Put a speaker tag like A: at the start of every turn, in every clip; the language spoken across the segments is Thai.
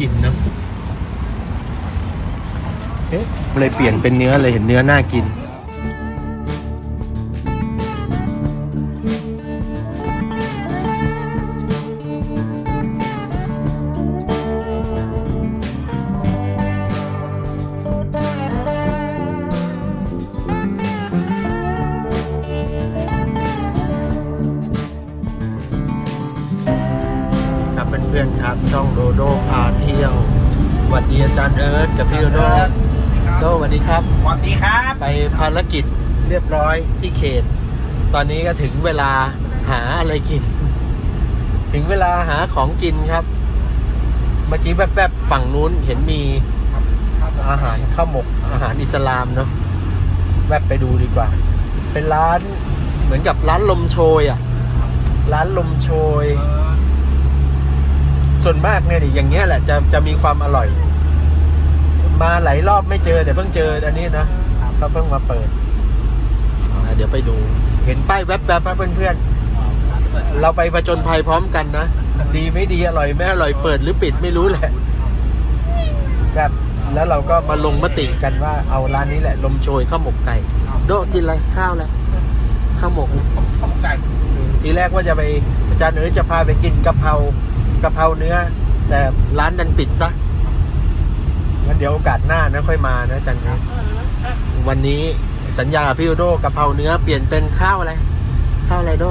A: กินนะเอ๊ะเลยเปลี่ยนเป็นเนื้อเลยเห็นเนื้อน่ากิน ตอนนี้ก็ถึงเวลาหาอะไรกิน ถึงเวลาหาของกินครับ เมื่อกี้แวบๆฝั่งนู้นเห็นมีอาหารข้าวหมก อาหารอิสลามเนาะแวบไปดูดีกว่า เป็นร้านเหมือนกับร้านลมโชยอะ ร้านลมโชย ส่วนมากเนี่ยดิอย่างเงี้ยแหละจะจะมีความอร่อย มาหลายรอบไม่เจอแต่เพิ่งเจออันนี้นะเขาเพิ่งมาเปิดอะเดี๋ยวไปดู เห็นป้ายแวบๆมาเพื่อนๆ เราไปประจนภัยพร้อมกันนะ ดีไม่ดีอร่อยไม่อร่อยเปิดหรือปิดไม่รู้แหละ ครับ แล้วเราก็มาลงมติกันว่าเอาร้านนี้แหละ ลมโชยข้าวหมกไก่ โดะกินอะไรข้าวอะไรข้าวหมกนะ
B: ข้าวไก่
A: ทีแรกว่าจะไปอาจารย์เอ๋ยจะพาไปกินกะเพรากะเพราเนื้อ แต่ร้านดันปิดซะงั้นเดี๋ยวโอกาสหน้านะค่อยมานะอาจารย์เอ๋ยวันนี้ สัญญาพี่โดกะเพราเนื้อเปลี่ยนเป็นข้าวอะไร ข้าวอะไรโด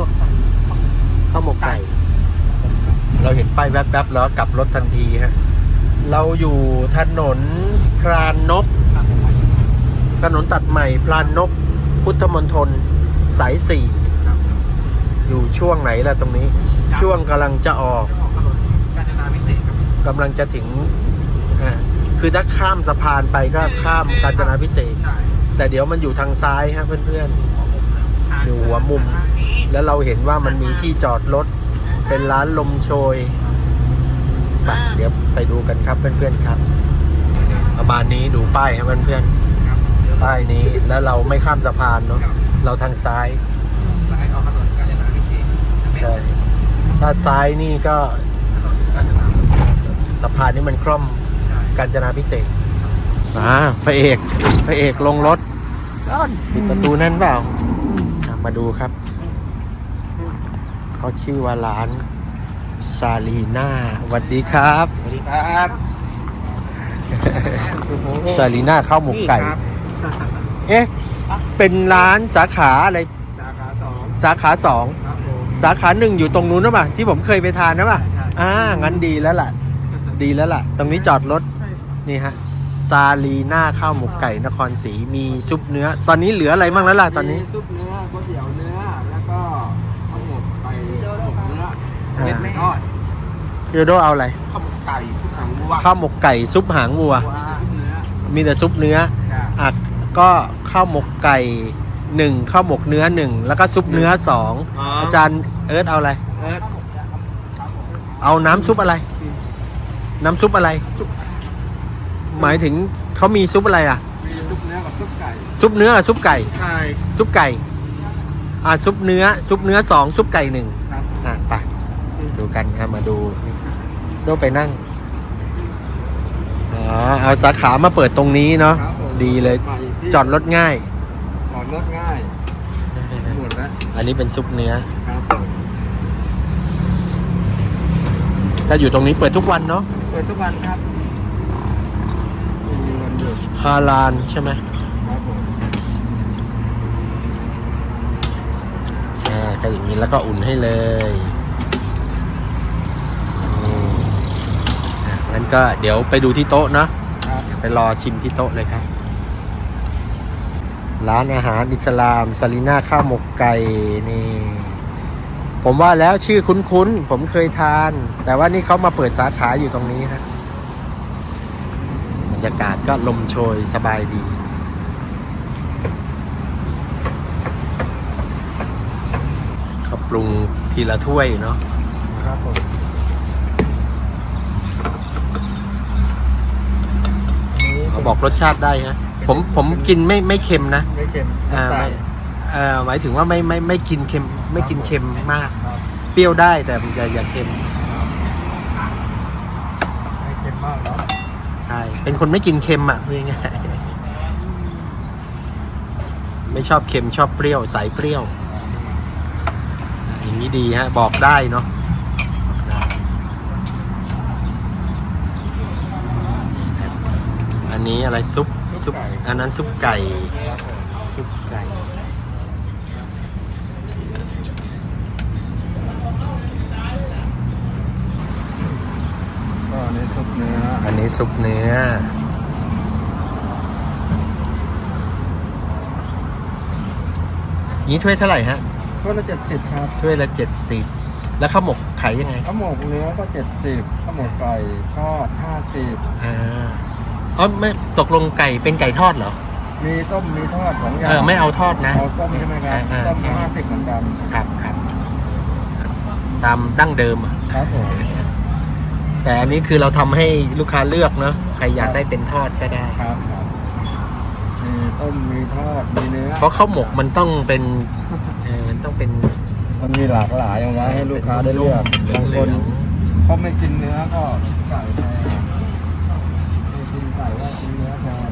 A: ข้าวหมกไก่ เราเห็นป้ายแวบๆแล้วกลับรถทันทีฮะ เราอยู่ถนนพรานนก ถนนตัดใหม่พรานนก พุทธมณฑลสายสี่อยู่ช่วงไหนล่ะตรงนี้ ช่วงกำลังจะออก
B: ออกถนนกาญจนาพิเษครับ
A: กำลังจะถึงคือถ้าข้ามสะพานไปก็ข้ามกาญจนาพิเศษก แต่เดี๋ยวมันอยู่ทางซ้ายฮะเพื่อนๆ อยู่หัวมุม แล้วเราเห็นว่ามันมีที่จอดรถ เป็นร้านลมโชยไปเดี๋ยวไปดูกันครับเพื่อนๆครับ ประมาณนี้ดูป้ายครับเพื่อนๆป้ายนี้แล้วเราไม่ข้ามสะพานเนาะเราทางซ้ายใช่ถ้าซ้ายนี่ก็สะพานนี้มันคล่อมกาญจนาพิเศษอ่าพระเอก พระเอกลงรถ ปิดประตูนั่นเปล่าอะมาดูครับ เขาชื่อว่าร้านซาลีน่าสวัสดีครับ
B: สวัสดีครับ
A: ซาลีน่าข้าวหมกไก่
B: นี่ครับ
A: เอ๊ะ เป็นร้านสาขาอะไร
B: สาขาสอง
A: สาขาสอง
B: ครับผม
A: สาขาหนึ่งอยู่ตรงนู้นนะป่ะที่ผมเคยไปทานนะป่ะ
B: ใช่ใช่
A: อ่างั้นดีแล้วล่ะ ดีแล้วล่ะ ตรงนี้จอดรถ
B: ใช่
A: นี่ฮะ ซาลีน่าข้าวหมกไก่นครศรีมีซุปเนื้อ ตอนนี้เหลืออะไรบ้างแล้วล่ะตอนนี้
B: มีซุปเนื้อก๋วยเตี๋ยวเนื้อ แล้วก็ข้าวหมกไก่หมกเนื้อ
A: อ่า
B: เห็ดไม่ทอด
A: เยโดเอาอะไร
B: ข้าวหมกไก่ทุกหางวัว
A: ข้าวหมกไก่ซุปหางวัว
B: ซุปเนื้อ
A: มีแต่ซุปเนื้อ
B: จ้ะ
A: อะก็ข้าวหมกไก่หนึ่งข้าวหมกเนื้อหนึ่งแล้วก็ซุปเนื้อสองอาจารย์เอิร์ธเอาอะไร
B: เออ
A: เอาน้ำซุปอะไร น้ำซุปอะไร หมายถึงเขามีซุปอะไรอะ
B: มีซุปเนื้อกับซุปไก่
A: ซุปเนื้อกับซุปไก่
B: ใช่
A: ซุปไก่ อ่าซุปเนื้อ ซุปเนื้อสองซุปไก่หนึ่ง
B: ครับ
A: อะไปดูกันครับมาดูโดไปนั่งอ๋อเอาสาขามาเปิดตรงนี้เนาะ
B: ครับผม
A: ดีเลย
B: ไปที่
A: จอดรถง่าย
B: จอดรถง่ายหมดแล้ว
A: อันนี้เป็นซุปเนื้อ
B: ครับผม
A: ถ้าอยู่ตรงนี้เปิดทุกวันเนาะ
B: เปิดทุกวันครับไม่มีวันหยุด
A: ฮาลานใช่ไหมอ่าก็อย่างนี้แล้วก็อุ่นให้เลยอืมอะงั้นก็เดี๋ยวไปดูที่โต๊ะเนาะไปรอชิมที่โต๊ะเลยครับ ร้านอาหารอิสลามซาลิน่าข้าวหมกไก่นี่ ผมว่าแล้วชื่อคุ้นๆ ผมเคยทาน แต่ว่านี่เขามาเปิดสาขาอยู่ตรงนี้ฮะบ รรยากาศก็ลมโชยสบายดี เขาปรุงทีละถ้วยเนาะ
B: ครับผม
A: เขาบอกรสชาติได้ฮะ ผมผมกินไม่ไม่เค็มนะ
B: ไม่เค็ม
A: อ่า
B: น้ำต
A: ไม่
B: ล
A: เอ่อหมายถึงว่าไม่ไม่ไม่กินเค็ม ไม่กินเค็มมาก
B: ครับ
A: เปรี้ยวได้แต่อย่าอย่าเค็ม
B: ไม่เค็มมากเล
A: เป็นคนไม่กินเค็มอะพูดง่ายๆไม่ชอบเค็มชอบเปรี้ยวสายเปรี้ยว อย่างนี้ดีฮะ บอกได้เนาะอันนี้อะไรซุปซุปอันนั้นซุปไก่
B: ครับผม
A: ซุปไก่
B: ก็ในซุปเนื้อ
A: อันนี้ ซุปเนื้อ นี้ถ้วยเท่าไหร่ฮะ
B: ก็ละเจ็ดสิบครับ
A: ถ้วยละเจ็ดสิบแล้วข้าวหมกขายยังไง
B: ข้าวหมกเนื้อก็เจ็ดสิบข้าวหมกไก่ทอดห้าสิบ
A: อ่าอ๋อไม่ตกลงไก่เป็นไก่ทอดเหรอ
B: มีต้มมีทอดสองอย่า
A: เองอไม่เอาทอดนะ
B: เอาต้มใช่ไหมครับ
A: อ่า
B: ต้ม
A: ใช่
B: ห้าสิบเหมือนกัน
A: ครับครับตามดั้งเดิมอะ
B: ครับผม
A: แต่อันนี้คือเราทำให้ลูกค้าเลือกเนาะใครอยากได้เป็นทอดก็ได้
B: ครับครับมีต้มมีทอดมีเนื้อ
A: เพราะข้าวหมกมันต้องเป็นเออมันต้องเป็น
B: มันมีหลากหลายเอาไว้ให้ลูกค้าได้เลือก
A: เหลื
B: บาง
A: เห
B: ค
A: ลื
B: น
A: อง
B: เขาไม่กินเนื้อก็ไก่แทนไม่กินไก่ก็กินเนื้อแทน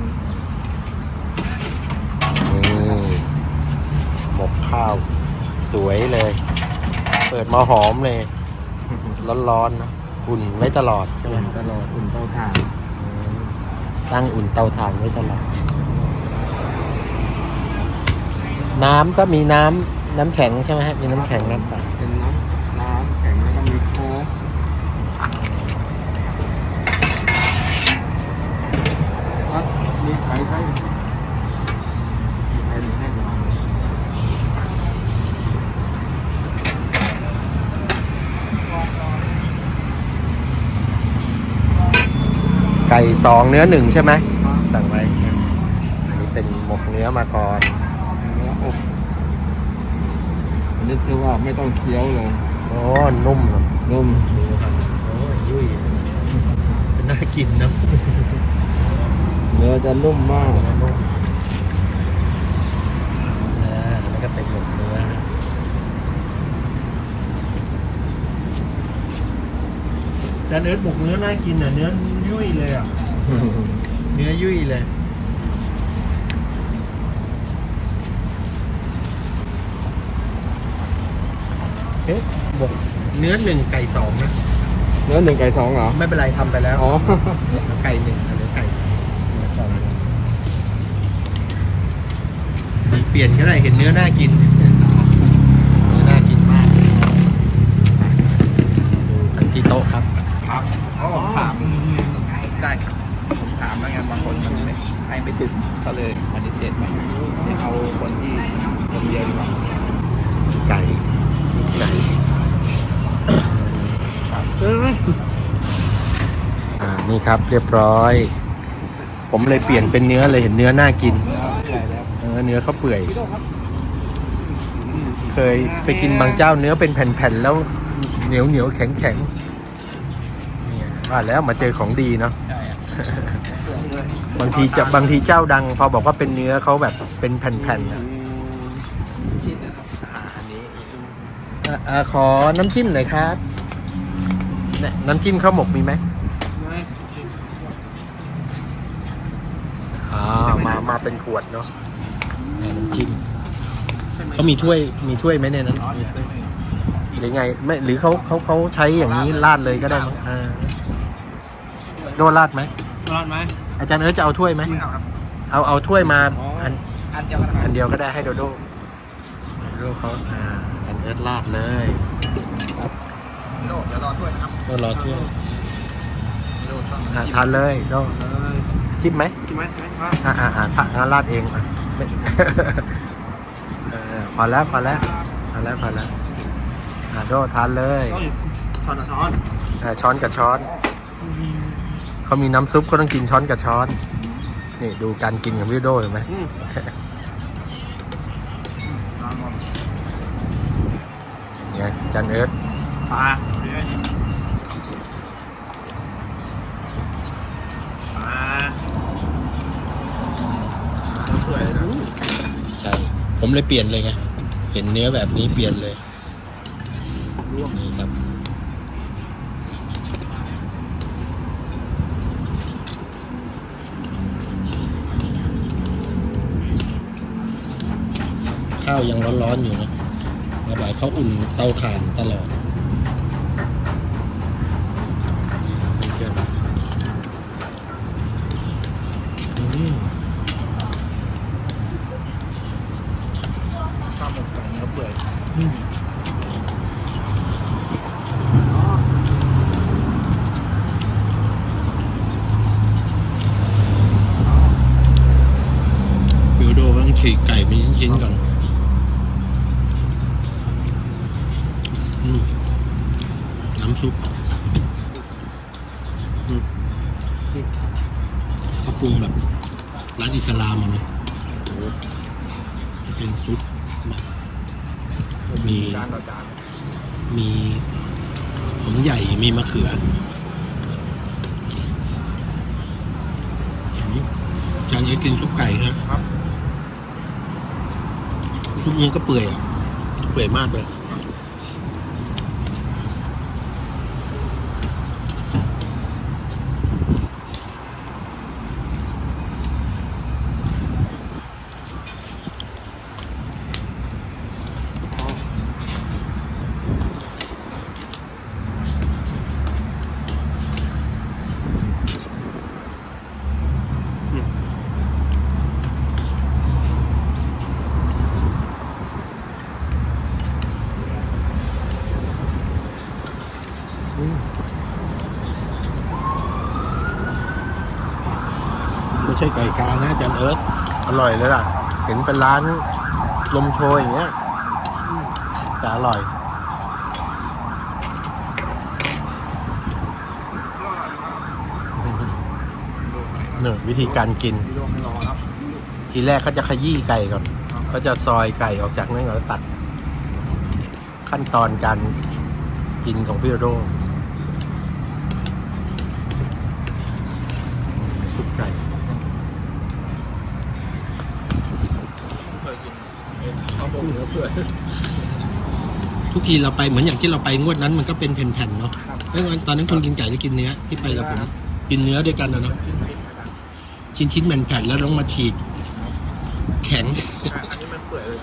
A: นี่หมกข้าวสวยเลย เปิดมาหอมเลย ร้อนๆนะ อุ่นไว้ตลอดใช่ไหม
B: อุ่นตลอดอุ่นเตาถ่าน
A: อืมตั้งอุ่นเตาถ่านไว้ตลอด น้ำก็มีน้ำน้ำแข็งใช่ไหมฮะมีน้ำแข็งน้ำเปล่า
B: เป็นน้ำน้ำแข็งแล้วก็มีโค้กครับมีไก่ไส้มีไก่หรือไส้หวาน
A: ไก่สองเนื้อหนึ่งใช่ไหมสั่งไว้อันนี้เป็นหมกเนื้อมาก่อน
B: เนื้ออบอันนี้คือว่าไม่ต้องเคี้ยวเลย
A: โอ้นุ่มเนอะ
B: นุ่ม
A: ดูครับโอ้ยยุ่ยน่ากินนะ
B: เนื้อจะนุ่มมาก
A: นุ่มอ่าอันนี้ก็เป็นหมกเนื้อนะจานเอิร์ธหมกเนื้อน่ากินอะเนื้อ ยุ่ยเลยอะ เนื้อยุ่ยเลย เอ๊ะหมกเนื้อหนึ่งไก่สองนะ
B: เนื้อหนึ่งไก่สองเหรอ
A: ไม่เป็นไรทำไปแล้ว
B: อ๋อ
A: ไก่หนึ่งอันนี้ไก่เปลี่ยนก็ได้เห็นเนื้อน่ากิน เนื้อน่ากินมากดูกันที่โต๊ะครับ
B: ครับอ๋อถามได้ครับผมถามแล้วไงบางคนมันไม่ให้ไม่ถึงก็เลยปฏิเสธไปเดี๋ยวเอาคนที่คนเดียวดีกว่า
A: ไก่ไก่เออ อ่านี่ครับ เรียบร้อย ผมเลยเปลี่ยนเป็นเนื้อเลยเห็นเนื้อน่ากิน
B: ใหญ่แล้ว
A: เออเนื้อเขาเปื่อย เคยไปกินบางเจ้าเนื้อเป็นแผ่นๆแล้วเหนียวเหนียวแข็งแข็งๆเนี่ยว่าแล้วมาเจอของดีเนาะ
B: ใช่อะ
A: บางทีจะบางทีเจ้าดัง พอบอกว่าเป็นเนื้อเขาแบบเป็นแผ่นๆอะ
B: ชิ้นนะครับ
A: อ่าอันนี้อะอ่าขอน้ำจิ้มหน่อยครับเนี่ยน้ำจิ้มข้าวหมกมีไหมอ่า มามาเป็นขวดเนาะอ่าน้ำจิ้มเขามีถ้วยมีถ้วยไหมในนั้นมีถ้วยหรือไงไม่หรือเขาเขาเขาใช้อย่างนี้ราดเลยก็ได้มั้งอ่าโดนราดไหม
B: รอดไหม
A: อาจารย์เอิร์ธจะเอาถ้วยไหม
B: ไม่เอาครับ
A: เอาเอาถ้วยมาอัน
B: อันเดียวกัน
A: อันเดียวก็ได้ให้โดโดโดโดเขาอ่าอาจารย์เอิร์ธราดเลย
B: โดเดี๋ยวรอถ้วยนะครับ
A: ก็รอถ้วย
B: โดช่อง
A: อ่าทานเลยโดชิม ไหม
B: ใช่ไหมใช่ไหม
A: อ่าอ่าอ่าผักงั้นราดเองอะไม่เออพอแล้วพอแล้วพอแล้วพอแล้วอ่าโดทานเลย
B: ช้อนช้อน
A: อ่าช้อนกับช้อนเขามีน้ำซุปก็ต้องกินช้อนกับช้อน นี่ดูการกินของพี่โดเห็นไหมเนี่ยอาจันเอิร์ธ
B: ปลา
A: ผมเลยเปลี่ยนเลยไง เห็นเนื้อแบบนี้เปลี่ยนเลยนี่ครับข้าวยังร้อนๆอยู่นะหมายเขาอุ่นเตาถ่านตลอด
B: กไก่เนื้อเปื่อย
A: อืมเดี๋ยวโดต้องฉีกไก่เป็นชิ้นๆก่อนอืมน้ำซุปอืมนี่เขาปรุงแบบร้านอิสลามอะเนอะเป็นซุปแบบมี
B: จานต่อจาน
A: มีหอมใหญ่ มีมะเขือจานนี้กินซุปไก่ฮะ
B: ครับ
A: ซุปนี้ก็เปื่อยอะเปื่อยมากเลย ไม่ใช่ไก่กานะอาจารย์เอิร์ธอ ร่อยเลยล่ะ เห็นเป็นร้านลมโชยอย่างเงี้ยแต่อร่อยเนี่ยวิธีการกิน
B: พี่โดไม่รอครับ
A: ทีแรกเขาจะขยี้ไก่ก่อนเขาจะซอยไก่ออกจากนั้นก่อนแล้วตัด ขั้นตอนการกินของพี่โรโดซุปไก่
B: เคยกินเอ็นข้าวหมกเนื้อเปื่อย
A: ทุกทีเราไปเหมือนอย่างที่เราไปงวดนั้นมันก็เป็นแผ่นๆเนาะ
B: ครับ
A: แล้วตอนนั้นคนกินไก่หรือกินเนื้อที่ไปกับผมกินเนื้อด้วยกันนะเนาะ
B: ชิ้นชิ้นๆนะครับ
A: ชิ้นชิ้นๆแผ่นๆแล้วลงมาฉีกแข็ง
B: อะอันนี้มันเปื่อยเลย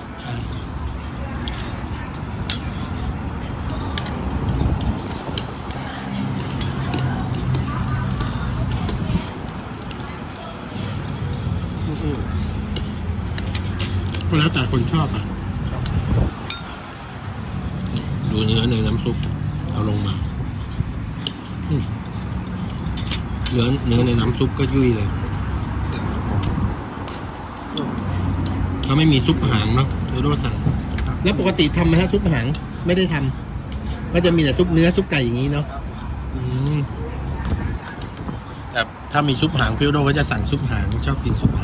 A: ก็แล้วแต่คนชอบอะ ดูเนื้อในน้ำซุป เอาลงมาอืม เนื้อเนื้อในน้ำซุปก็ยุ่ยเลย ถ้าไม่มีซุปหางเนาะเดี๋ยวโดสั่ง แล้วปกติทำไหมฮะซุปหาง ไม่ได้ทำก็จะมีแต่ซุปเนื้อซุปไก่อย่างนี้เนาะอืมแต่ถ้ามีซุปหางพี่โดก็จะสั่งซุปหางชอบกินซุปหาง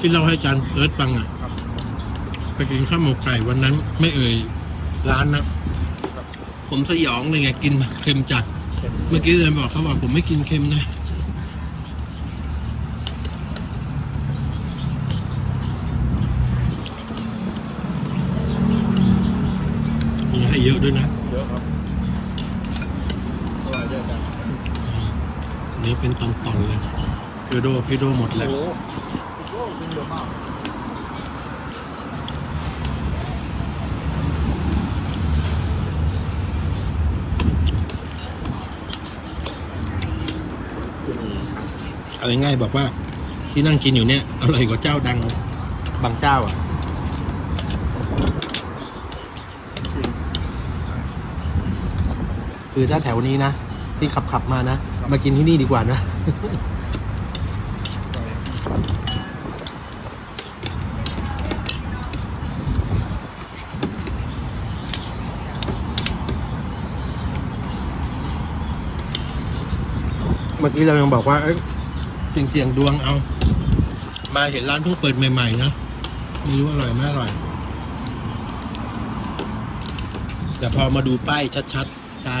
A: ที่เราให้อาจารย์เอิร์ธฟังอะไปกินข้าวหมกไก่วันนั้นไม่เอ่ยร้านนะผมสยองเลยไงกินเค็มจัด เมื่อกี้เลยบอกเขาว่าผมไม่กินเค็มนะมีให้เยอะด้วยนะ
B: เยอะครับอร่อยด้วยกัน
A: เนื้อเป็นตอนๆเลยพี่โดพี่โดหมดแล้ว
B: โอ้โหโอ้โหกินเยอะมาก
A: เอาง่ายๆบอกว่า ที่นั่งกินอยู่เนี่ยอร่อยกว่าเจ้าดังบางเจ้าอะคือถ้าแถวนี้นะ ที่ขับขับๆมานะ มากินที่นี่ดีกว่านะ เมื่อกี้เรายังบอกว่า ยเสี่ยงเสียงดวงเอา มาเห็นร้านเพิ่งเปิดใหม่ ๆ นะไม่รู้อร่อยไม่อร่อย แต่พอมาดูป้ายชัดๆซา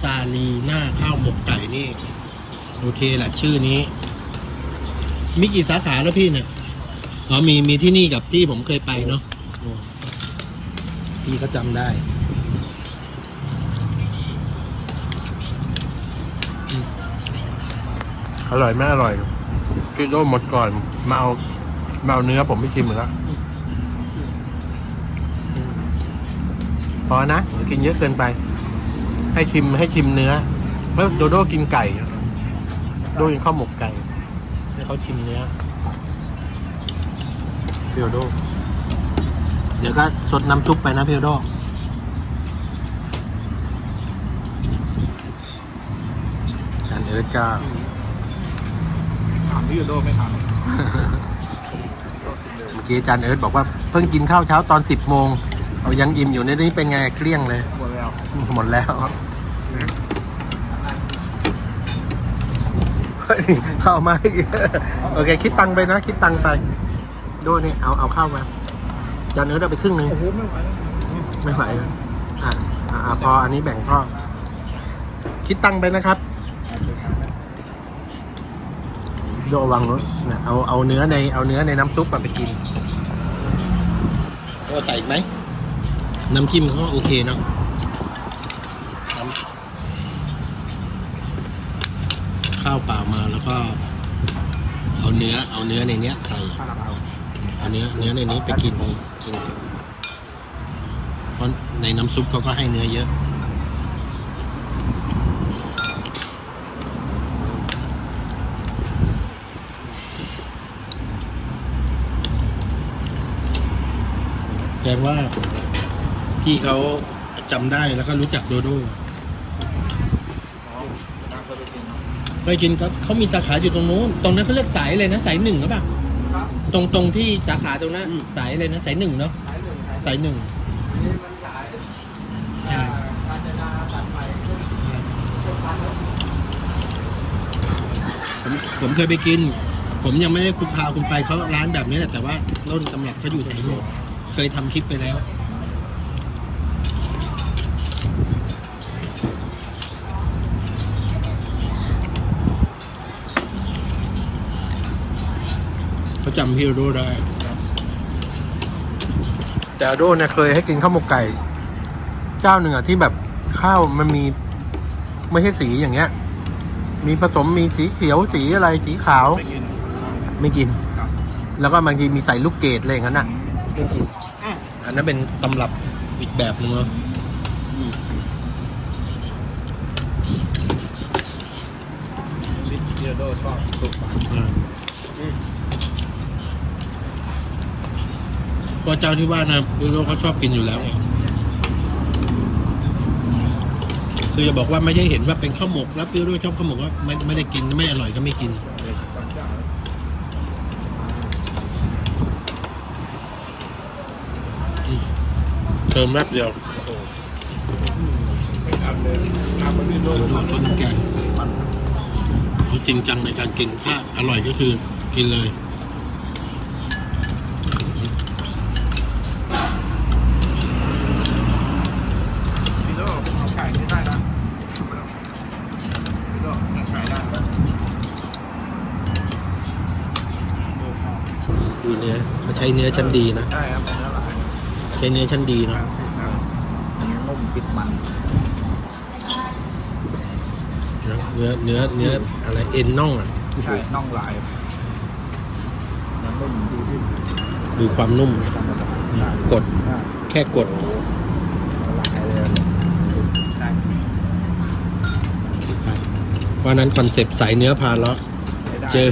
A: ซาลีหน้าข้าวหมกไก่นี่ โอเคแหละชื่อนี้ มีกี่สาขาแล้วพี่เนี่ยอ๋อมีมีที่นี่กับที่ผมเคยไปเนาะพี่ก็จำได้ อร่อยไม่อร่อยพี่โดหมดก่อน มาเอามาเอาเนื้อผมไม่ชิมแล้วพอนะกินเยอะเกินไป ให้ชิมให้ชิมเนื้อแล้วโดโดกินไก่ โดกินข้าวหมกไก่ให้เขาชิมเนื้อพี่โดโด เดี๋ยวก็สดน้ำซุปไปนะพี่โดโดจานเอิร์ธก็
B: ถามพี่โยโดไม่ถาม
A: เมื่อกี้อาจารย์เอิร์ธบอกว่าเพิ่งกินข้าวเช้าตอนสิบโมง เอายังอิ่มอยู่ในนี้เป็นไงเกลี้ยงเลย
B: หมดแล้ว
A: หมดแล้วเฮ้ยเข้ามาอีกโอเค คิดตังค์ไปนะ คิดตังค์ไปดูนี่เอาเอาเข้ามาอาจารย์เอิร์ธเอาไปครึ่งหนึ่ง
B: โอ้โหไม่ไหว
A: ไม่ไหวอะอะอะอะพออันนี้แบ่งพ่อคิดตังค์ไปนะครับ โดระวังรถเนี่ยเอาเอาเนื้อในเอาเนื้อในน้ำซุปมาไปกินก็ใส่อีกไหม น้ำจิ้มเขาก็โอเคเนาะน้ำข้าวเปล่ามาแล้วก็ เอาเนื้อเอาเนื้อในเนี้ยใส่
B: คาราบาว
A: เอาเนื้อเนื้อในนี้ไปกินกินเพราะในน้ำซุปเขาก็ให้เนื้อเยอะ ดงว่า พี่เขาจำได้แล้วก็รู้จักโดโด
B: อ๋อน้ำก็ไปกิน
A: ไปกินก็เขามีสาขาอยู่ตรงนู้น ตรงนั้นเขาเรียกสายเลยนะสายหนึ่งหรือเปล่า
B: ครับ
A: ตรงตรงที่สาขาตรงนั้นสายเลยนะสายหนึ่งเนาะ
B: สายหนึ่งสาย
A: สายหนึ่ง
B: นี่มันสาย
A: ใช่
B: การจนาตัดไป
A: ผมผมเคยไปกิน ผมยังไม่ได้คุณพาคุณไปเขาร้านแบบนี้แหละแต่ว่าต้นตำรับเขาอยู่สายหนึ่ง เคยทำคลิปไปแล้ว เขาจำพี่โดได้ แต่โดเนี่ยเคยให้กินข้าวหมกไก่ เจ้าหนึ่งอะที่แบบข้าวมันมี ไม่ใช่สีอย่างเงี้ย มีผสมมีสีเขียวสีอะไรสีขาว
B: ไปกิน
A: ไม่กิน แล้วก็บางทีมีใส่ลูกเกดอะไรอย่างนั้นอะ ไม่กิน อันนั้นเป็นตำรับอีกแบบหนึงเนาะ
B: วิสเดียโดชอบตุกปาก
A: อ่าเพราะเจ้าที่ว่านะดูโดเขาชอบกินอยู่แล้วไงคือจะบอกว่าไม่ใช่เห็นว่าเป็นข้าวหมกแล้วพี่โดชอบข้าวหมกว่าไม่ไม่ได้กินไม่อร่อยก็ไม่กิน
B: บางเจ้า
A: เติมแป๊บเดียว
B: ด
A: โด
B: น
A: โดต้นแกงเขาจริงจังในการกินถ้าอร่อยก็คือกินเลย
B: ดูเนื้
A: อเขาใช้เนื้อชั้นดีนะ
B: ได้ครับ
A: ใช้เนื้อชั้นดี
B: ค
A: นะ
B: รับครับเนื้อนุ่มติดมัน
A: เนื้อเนื้อเนื้ออะไรเอ็นน่องอะ
B: ใช่น่องลายเนื้อนุ่มดีที่
A: ดูความนุ่ม
B: ธรรมดา
A: เนี่ยกด
B: ได้
A: แค่กด
B: ลายเลยได้
A: เพราะฉะนั้นคอนเซปต์ใส่เนื้อพาเลาะ
B: ไม่ได้
A: เจอ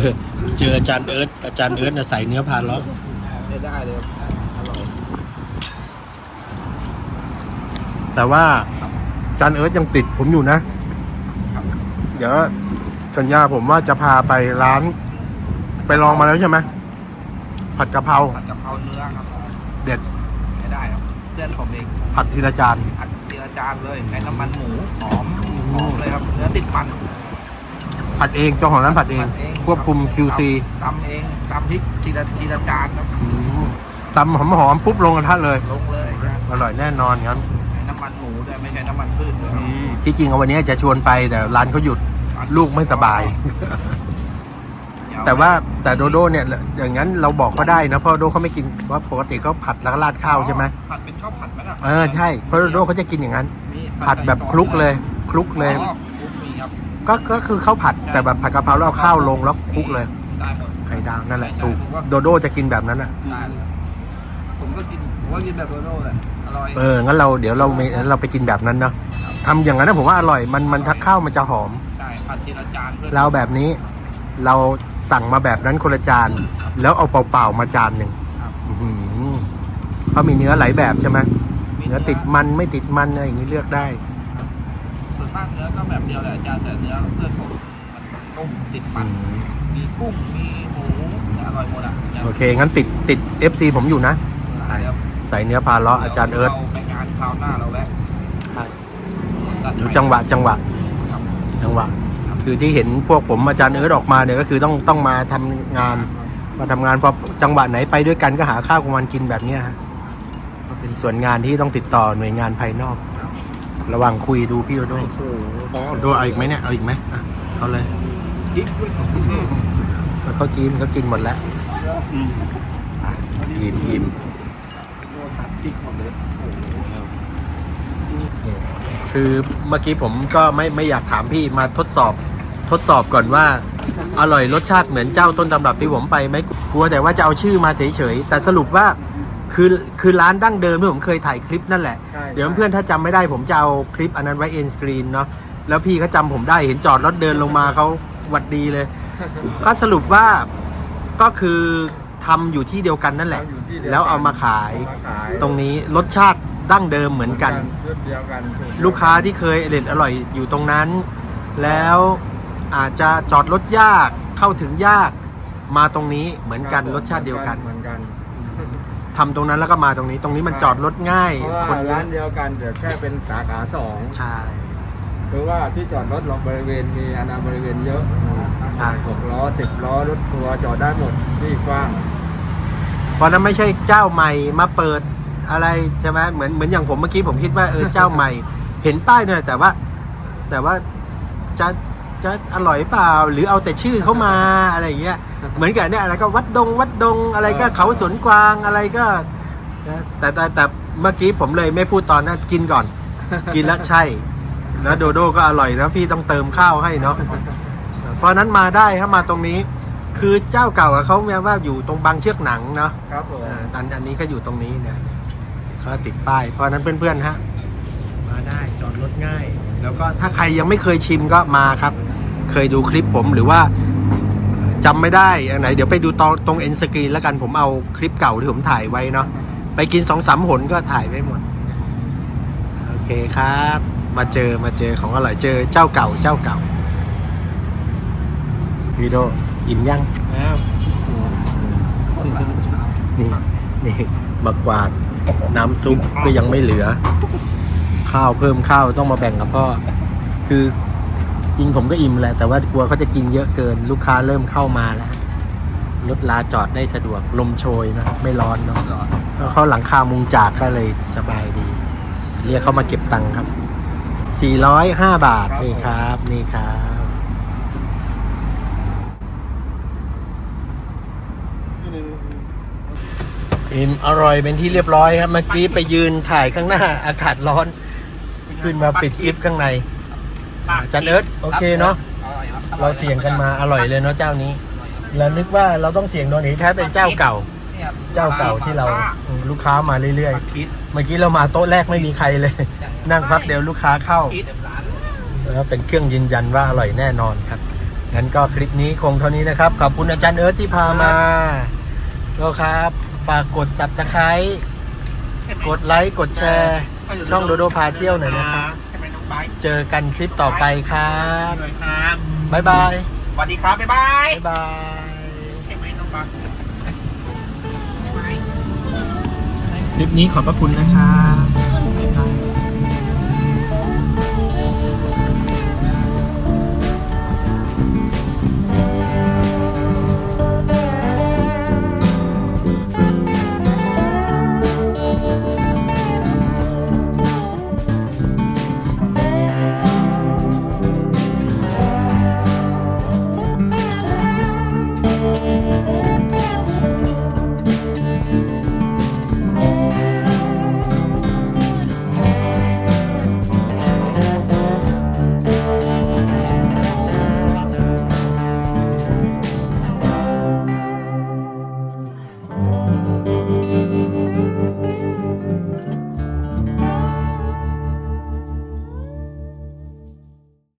A: เจออาจารย์เอิร์ธอาจารย์เอิร์ธนะใส่เนื้อพาเลาะ
B: ไม่ได้เลยอร่อย
A: แต่ว่าอาจารย์เอิร์ธยังติดผมอยู่นะ เดี๋ยวสัญญาผมว่าจะพาไปร้าน ไปลองมาแล้วใช่ไหมผัดกะเพรา
B: ผัดกะเพราเนื้อครับ
A: เด็ด
B: ไม่ได้ครับเพื่อนผมเอง
A: ผัดทีละจาน
B: ผัดทีละจานเลยใช้น้ำมันหมูหอมหอมเลยครับเนื้อติดมัน
A: ผัดเองเจ้าของร้านผัดเอง
B: ผัด
A: ควบคุม QC
B: ตำเองตำพริกทีละทีละจานครับ
A: ตำหอมๆปุ๊บลงกระทะเลย
B: ลงเลยนะ
A: อร่อยแน่นอนครับ
B: ใช้น้ำ มันหมูด้วยไม่ใช่น้ำมันพืชด้วยครับ
A: ที่จริงเอาวันนี้จะชวนไปแต่ร้านเขาหยุดลูกไม่สบาย
B: อย่เอ
A: แต่ว่าแต่โดโดเนี่ย อย่างนั้นเราบอกเขาได้นะเพราะโดเขาไม่กินว่าปกติเขาผัดแล้วก็ราดข้าวใช่ไหม
B: ผัดเป็นข้าวผัดไหมล่ะ
A: เออใช่เพราะโดโดเขาจะกินอย่างนั้น
B: มี
A: ผัดแบบคลุกเลยคลุกเลย
B: อ๋อคลุกมีครับ
A: ก็ก็คือข้าวผัดแต่แบบผัดกะเพราแล้วเอาข้าวลงแล้วคลุกเลย
B: ได้หมด
A: ไข่ดาวนั่นแหละถูกโดโดจะกินแบบนั้นอะ
B: ได้เลยผมก็กินผมก็กินแบบโดโด้แหละอร่อย
A: เอองั้นเราเดี๋ยวเราไม่งั้นเราไปกินแบบนั้นเนาะทำอย่างนั้นนะผมว่าอร่อยมันมันทักข้าวมันจะหอม
B: ใช่ผัดทีละจานเพื่อ
A: เราแบบนี้ เราสั่งมาแบบนั้นคนละจาน แล้วเอาเปล่าๆมาจานหนึ่ง
B: ครับ
A: อื้อหือเขามีเนื้อหลายแบบใช่ไหมเนื้อติดมันไม่ติดมันอะไรอย่างนี้เลือกได้
B: ส่วนมากเนื้อก็แบบเดียวแหละอาจารย์แต่เนื้อเพื่อนผมมันนุ่มติดมัน มีกุ้งมีหมูอร่อยหมดอะ
A: โอเค งั้นติดติด FC ผมอยู่นะ
B: เดี๋ยว
A: ใส่เนื้อพาเลาะอาจารย์เอิร์ธ
B: เราไปงานคราวหน้าเราแวะ
A: ดูจังหวะจังหวะจังหวะ คือที่เห็นพวกผมอาจารย์เอิร์ธออกมาเนี่ยก็คือต้องต้องมาทำงานมาทำงานพอจังหวะไหนไปด้วยกันก็หาข้าวกลางวันกินแบบเนี้ยฮะก็เป็นส่วนงานที่ต้องติดต่อหน่วยงานภายนอก ระหว่างคุยดูพี่โดโดโดเอาอีกไหมเนี่ยเอาอีกไหมอะเอาเลย
B: กิ๊กด้วย
A: แล้วเขากินเขากินหมดแล้วอะอิ่มอิ่ม
B: โดนสัตว์กิ๊กหมดเลย
A: นี่ คือเมื่อกี้ผมก็ไม่ไม่อยากถามพี่มาทดสอบทดสอบก่อนว่า อร่อยรสชาติเหมือนเจ้าต้นตำรับที่ผมไปไหมกลัวแต่ว่าจะเอาชื่อมาเฉยๆแต่สรุปว่าคือคือร้านดั้งเดิมที่ผมเคยถ่ายคลิปนั่นแหละ
B: ใช่
A: เดี๋ยวเพื่อนๆถ้าจำไม่ได้ผมจะเอาคลิปอันนั้นไว้เอ็นสกรีนเนาะแล้วพี่เขาจำผมได้เห็นจอดรถเดินลงมาเขาหวัดดีเลย ก็สรุปว่าก็คือทำอยู่ที่เดียวกันนั่นแหละ
B: อยู่ที่ดีย
A: แล้วเอามาขาย
B: มาขาย
A: ตรงนี้รสชาติ ดั้งเดิมเหมือนกัน
B: ชุดเดียวกันสูตรเดียว
A: ลูกค้าที่เคยอร่อยอร่อยอยู่ตรงนั้น แล้วอาจจะจอดรถยากเข้าถึงยากมาตรงนี้เหมือนกันรสชาติเดียวกัน
C: เหมือนกัน
A: ทำตรงนั้นแล้วก็มาตรงนี้ ตรงนี้มันจอดรถง่าย
C: เพราะว่า
A: คนเย
C: ร้า
A: อะ
C: นเดียวกันแต่แค่เป็นสาขาสอง
A: ใช่
C: คือว่าที่จอดรถเราบริเวณมีอาณาบริเวณเยอะ
A: ใช่
C: หกล้อสิบล้อรถทัวร์จอดได้หมดที่กว้าง
A: เพราะนั้นไม่ใช่เจ้าใหม่มาเปิด อะไรใช่ไหมเหมือนเหมือนอย่างผมเมื่อกี้ผมคิดว่าเออเจ้าใหม่ เห็นป้ายเนี่ยแต่ว่า แต่ว่าจะจะอร่อยเปล่า หรือเอาแต่ชื่อเข้ามาอะไรอย่างเงี้ยเหมือนกับเนี่ยอะไรก็วัดดง วัดดงอะไรก็เขาสวนกวางอะไรก็นะแต่แต่แต่เมื่อกี้ผมเลยไม่พูดตอนนั้นกินก่อน กินแล้วใช่นะโดโดก็อร่อยนะพี่ต้องเติมข้าวให้เนาะเพราะฉะนั้นมาได้ถ้ามาตรงนี้ คือเจ้าเก่าอะเขาแม้ว่าอยู่ตรงบางเชือกหนังเนาะ
C: ครับผม
A: อ่าอันอันนี้ก็อยู่ตรงนี้เนี่ย เขาติดป้าย เพราะฉะนั้นเพื่อนๆฮะมาได้จอดรถง่าย แล้วก็ถ้าใครยังไม่เคยชิมก็มาครับ เคยดูคลิปผมหรือว่าจำไม่ได้อันไหนเดี๋ยวไปดูตรงตรงเอ็นสกรีนแล้วกันผมเอาคลิปเก่าที่ผมถ่ายไว้เนาะไปกินสองสามหนก็ถ่ายไว้หมด โอเคครับ มาเจอมาเจอของอร่อยเจอเจ้าเก่าเจ้าเก่าวีโดอิ่มยังนี่นี่มากวาด น้ำซุปก็ยังไม่เหลือ ข้าวเพิ่มข้าวต้องมาแบ่งกับพ่อ คือจริงผมก็อิ่มแหละ แต่ว่ากลัวเขาจะกินเยอะเกิน ลูกค้าเริ่มเข้ามาแล้วรถลาจอดได้สะดวกลมโชยนะ ไม่ร้อนเนาะแล้วเขาหลังคามุงจากก็เลยสบายดี เรียกเขามาเก็บตังค์ครับ 405 บาทนี่ครับ นี่ครับ อิ่มอร่อยเป็นที่เรียบร้อยครับ เมื่อกี้ไปยืนถ่ายข้างหน้าอากาศร้อน ขึ้นมาปิดกิฟต์ข้างในอาจันเอิร์ธโอเคเนาะ
B: อร่อยคบ
A: เราเสี่ยงกันมาอร่อยเลยเนาะเจ้านี้ แล้วนึกว่าเราต้องเสี่ยงโดนหนีแท้เป็นเจ้าเก่า
B: นี่ย
A: เจ้าเก่าที่เราอืมลูกค้ามาเรื่อย
B: คิด
A: ๆเมื่อกี้เรามาโต๊ะแรกไม่มีใครเลย นั่งพักเดียวลูกค้าเข้า
B: คิดร้าน
A: แล้วเป็นเครื่องยืนยันว่าอร่อยแน่นอนครับงั้นก็คลิปนี้คงเท่านี้นะครับ ขอบคุณอาจารย์เอิร์ธที่พามาก็ครับ ฝากกด subscribe กดไลค์กดแชร์ ช่องโดโดพาเที่ยวหน่อยนะครับ
B: ใช่ไหมน้องไบร์ท
A: เจอกันคลิปต่อไปครับ
B: เลยครับ
A: บ๊ายบาย
B: สวัสดีครับ บ๊ายบาย
A: บ๊ายบาย
B: ใช่ไหมน้องไบร์ทบ๊ายบาย
A: คลิปนี้ขอบพระคุณนะครับ